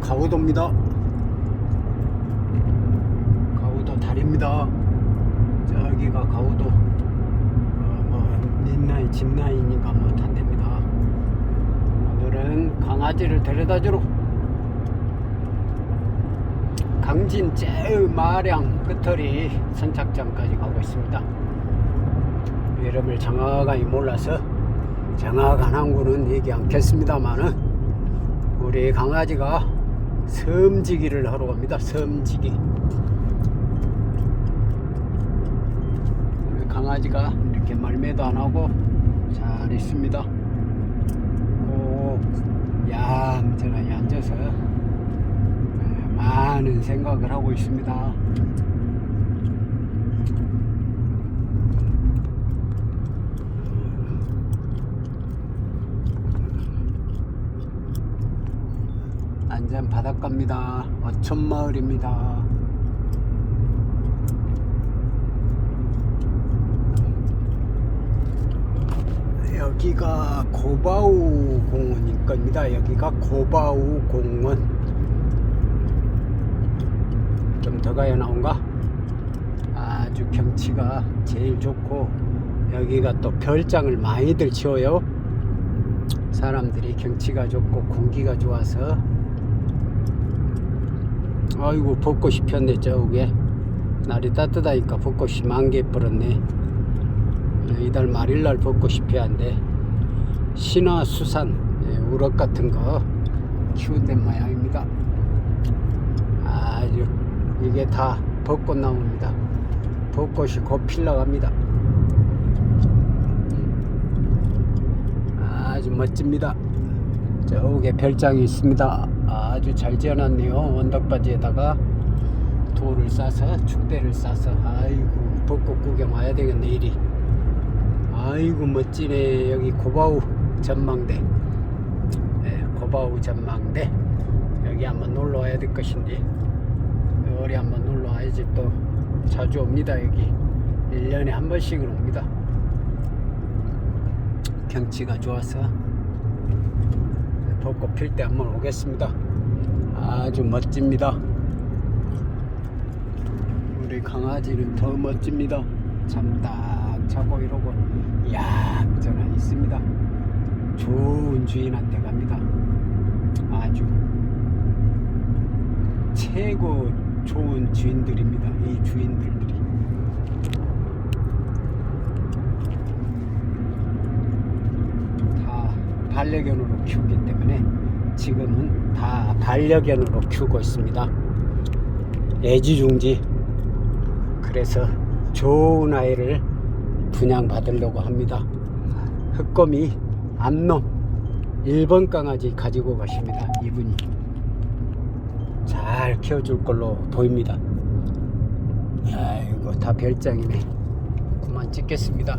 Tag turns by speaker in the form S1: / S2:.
S1: 가우도입니다. 가우도 다리입니다. 저기가 가우도. 어, 뭐 린나이 집나이니까 뭐 탄답니다. 오늘은 강아지를 데려다주러 강진 제일 마량 끝터리 선착장까지 가고 있습니다. 이름을 정확하게 몰라서 정확한 항구는 얘기 않겠습니다만은 우리 강아지가 섬지기를 하러 갑니다. 섬지기. 강아지가 이렇게 말매도 안 하고 잘 있습니다. 꼭 얌전하게 앉아서 많은 생각을 하고 있습니다. 안전 바닷가입니다. 어촌마을입니다. 여기가 고바우 공원일 겁니다. 여기가 고바우 공원. 좀 더 가야 나온가? 아주 경치가 제일 좋고 여기가 또 별장을 많이들 지어요. 사람들이 경치가 좋고 공기가 좋아서 아이고 벚꽃이 폈네 저게. 날이 따뜻하니까 벚꽃이 만개 뿌렸네. 이달 말일날 벚꽃이 피한데 신화 수산 예, 우럭 같은 거 키운된 모양입니다. 아주 이게 다 벚꽃 나옵니다. 벚꽃이 곧 필러갑니다. 아주 멋집니다. 저게 별장이 있습니다 아주 잘 지어놨네요. 언덕바지에다가 돌을 싸서 축대를 싸서. 아이고 벚꽃 구경 와야 되겠네 이리. 아이고 멋지네. 여기 고바우 전망대. 네, 고바우 전망대. 여기 한번 놀러 와야 될 것인데. 어리 한번 놀러 와야지 또 자주 옵니다 여기. 1년에 한 번씩은 옵니다. 경치가 좋아서 벚꽃 필 때 한번 오겠습니다 아주 멋집니다. 우리 강아지는 더 멋집니다. 잠 딱 자고 이러고 얌전한 있습니다. 좋은 주인한테 갑니다. 아주 최고 좋은 주인들입니다. 이 주인들들이. 다 반려견으로 키우기 때문에 지금은 다 반려견으로 키우고 있습니다 애지중지 그래서 좋은 아이를 분양받으려고 합니다. 흑검이 암놈 1번 강아지 가지고 가십니다. 이분이 잘 키워줄 걸로 보입니다. 야 이거 다 별장이네. 그만 찍겠습니다.